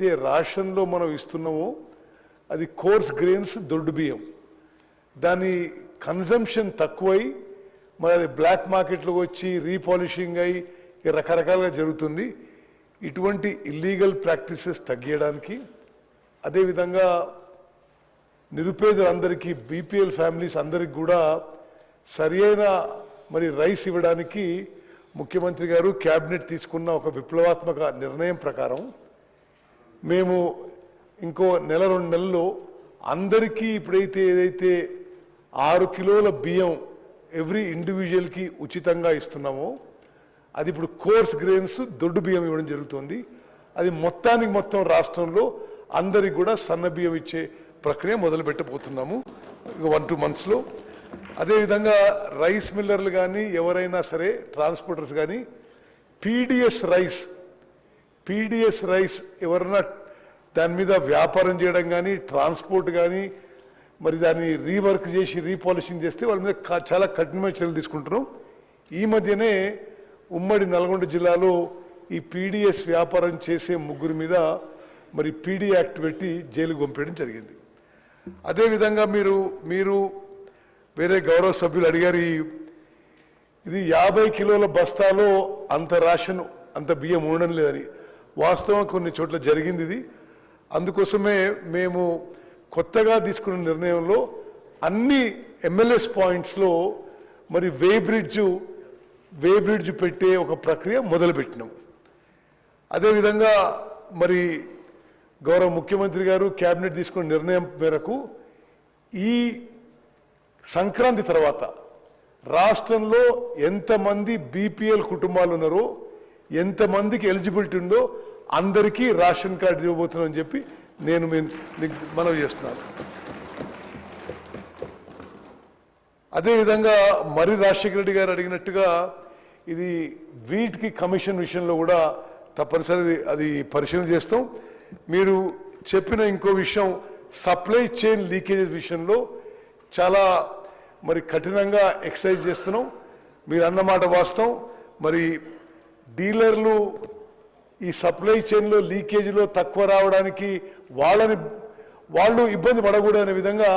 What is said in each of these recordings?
ఏదైతే రేషన్లో మనం ఇస్తున్నామో అది కోర్స్ గ్రెయిన్స్ దొడ్డు బియ్యం. దాని కన్జంప్షన్ తక్కువై మరి అది బ్లాక్ మార్కెట్లోకి వచ్చి రీపాలిషింగ్ అయి రకరకాలుగా జరుగుతుంది. ఇటువంటి ఇల్లీగల్ ప్రాక్టీసెస్ తగ్గించడానికి అదేవిధంగా నిరుపేదలందరికీ బీపీఎల్ ఫ్యామిలీస్ అందరికి కూడా సరి అయిన మరి రైస్ ఇవ్వడానికి ముఖ్యమంత్రి గారు క్యాబినెట్ తీసుకున్న ఒక విప్లవాత్మక నిర్ణయం ప్రకారం మేము ఇంకో నెల రెండు నెలల్లో అందరికీ ఇప్పుడైతే ఏదైతే ఆరు కిలోల బియ్యం ఎవ్రీ ఇండివిజువల్కి ఉచితంగా ఇస్తున్నామో అది ఇప్పుడు కోర్స్ గ్రెయిన్స్ దొడ్డు బియ్యం ఇవ్వడం జరుగుతుంది. అది మొత్తానికి మొత్తం రాష్ట్రంలో అందరికి కూడా సన్న బియ్యం ఇచ్చే ప్రక్రియ మొదలుపెట్టబోతున్నాము వన్ టూ మంత్స్లో. అదేవిధంగా రైస్ మిల్లర్లు కానీ ఎవరైనా సరే ట్రాన్స్పోర్టర్స్ కానీ పీడిఎస్ రైస్ పీడిఎస్ రైస్ ఎవరన్నా దాని మీద వ్యాపారం చేయడం కానీ ట్రాన్స్పోర్ట్ కానీ మరి దాన్ని రీవర్క్ చేసి రీపాలిషింగ్ చేస్తే వాళ్ళ మీద చాలా కఠినమైన చర్యలు తీసుకుంటున్నాం. ఈ మధ్యనే ఉమ్మడి నల్గొండ జిల్లాలో ఈ పీడిఎస్ వ్యాపారం చేసే ముగ్గురు మీద మరి పీడీ యాక్ట్ పెట్టి జైలు పంపేయడం జరిగింది. అదేవిధంగా మీరు మీరు వేరే గౌరవ సభ్యులు అడిగారు ఇది యాభై కిలోల బస్తాలో అంత రాషన్ అంత బియ్యం ఉండడం లేదని. వాస్తవం కొన్ని చోట్ల జరిగింది ఇది. అందుకోసమే మేము కొత్తగా తీసుకున్న నిర్ణయంలో అన్ని ఎమ్మెల్యేస్ పాయింట్స్లో మరి వే బ్రిడ్జ్ వే బ్రిడ్జ్ పెట్టే ఒక ప్రక్రియ మొదలుపెట్టినాం. అదేవిధంగా మరి గౌరవ ముఖ్యమంత్రి గారు కేబినెట్ తీసుకున్న నిర్ణయం మేరకు ఈ సంక్రాంతి తర్వాత రాష్ట్రంలో ఎంతమంది బీపీఎల్ కుటుంబాలు ఉన్నారో ఎంతమందికి ఎలిజిబిలిటీ ఉందో అందరికీ రేషన్ కార్డు ఇవ్వబోతున్నామని చెప్పి నేను మీకు మనవి చేస్తున్నాను. అదేవిధంగా మరి రాజశేఖర రెడ్డి గారు అడిగినట్టుగా ఇది వీటికి కమిషన్ విషయంలో కూడా తప్పనిసరి అది పరిశీలన చేస్తాం. మీరు చెప్పిన ఇంకో విషయం సప్లై చైన్ లీకేజెస్ విషయంలో చాలా మరి కఠినంగా ఎక్సైజ్ చేస్తున్నాం. మీరు అన్నమాట వాస్తవం. మరి డీలర్లు ఈ సప్లై చైన్లో లీకేజీలో తక్కువ రావడానికి వాళ్ళని వాళ్ళు ఇబ్బంది పడకూడదనే విధంగా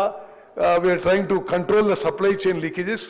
we are trying to control the supply chain leakages